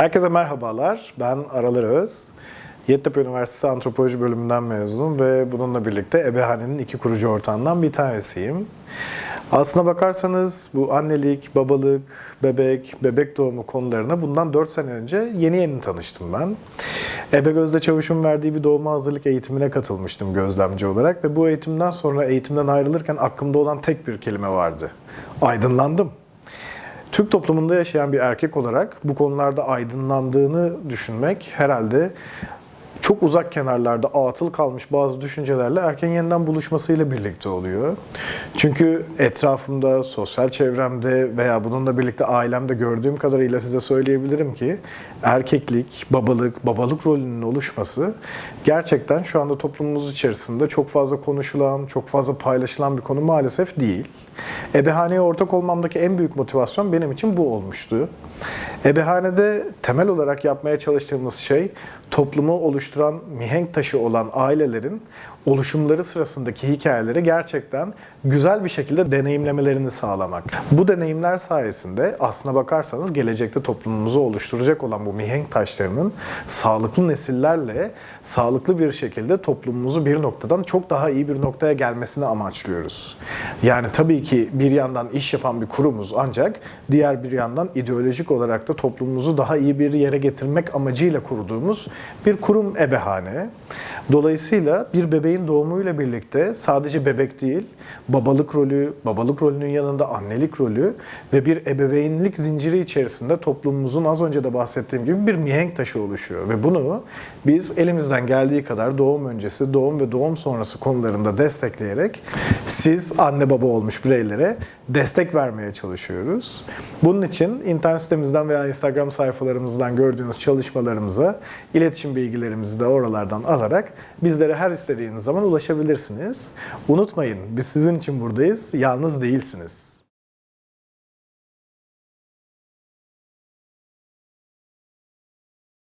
Herkese merhabalar. Ben Aralar Öz. Yeditepe Üniversitesi Antropoloji bölümünden mezunum ve bununla birlikte Ebehane'nin iki kurucu ortağından bir tanesiyim. Aslına bakarsanız bu annelik, babalık, bebek, bebek doğumu konularına bundan 4 sene önce yeni yeni tanıştım ben. Ebe Gözde Çavuş'un verdiği bir doğuma hazırlık eğitimine katılmıştım gözlemci olarak ve bu eğitimden sonra eğitimden ayrılırken aklımda olan tek bir kelime vardı. Aydınlandım. Türk toplumunda yaşayan bir erkek olarak bu konularda aydınlandığını düşünmek herhalde çok uzak kenarlarda atıl kalmış bazı düşüncelerle erken yeniden buluşmasıyla birlikte oluyor. Çünkü etrafımda, sosyal çevremde veya bununla birlikte ailemde gördüğüm kadarıyla size söyleyebilirim ki erkeklik, babalık, babalık rolünün oluşması gerçekten şu anda toplumumuz içerisinde çok fazla konuşulan, çok fazla paylaşılan bir konu maalesef değil. Ebehaneye ortak olmamdaki en büyük motivasyon benim için bu olmuştu. Ebehanede temel olarak yapmaya çalıştığımız şey toplumu oluşturan mihenk taşı olan ailelerin oluşumları sırasındaki hikayeleri gerçekten güzel bir şekilde deneyimlemelerini sağlamak. Bu deneyimler sayesinde aslına bakarsanız gelecekte toplumumuzu oluşturacak olan bu mihenk taşlarının sağlıklı nesillerle sağlıklı bir şekilde toplumumuzu bir noktadan çok daha iyi bir noktaya gelmesini amaçlıyoruz. Yani tabii ki bir yandan iş yapan bir kurumuz ancak diğer bir yandan ideolojik olarak da toplumumuzu daha iyi bir yere getirmek amacıyla kurduğumuz bir kurum ebehane. Dolayısıyla bir bebeğin doğumuyla birlikte sadece bebek değil, babalık rolü, babalık rolünün yanında annelik rolü ve bir ebeveynlik zinciri içerisinde toplumumuzun az önce de bahsettiğim gibi bir mihenk taşı oluşuyor. Ve bunu biz elimizden geldiği kadar doğum öncesi, doğum ve doğum sonrası konularında destekleyerek siz anne baba olmuş bireylere destek vermeye çalışıyoruz. Bunun için internet sitemizden veya Instagram sayfalarımızdan gördüğünüz çalışmalarımıza iletişim bilgilerimizi de oralardan alarak bizlere her istediğiniz zaman ulaşabilirsiniz. Unutmayın biz sizin için buradayız, yalnız değilsiniz.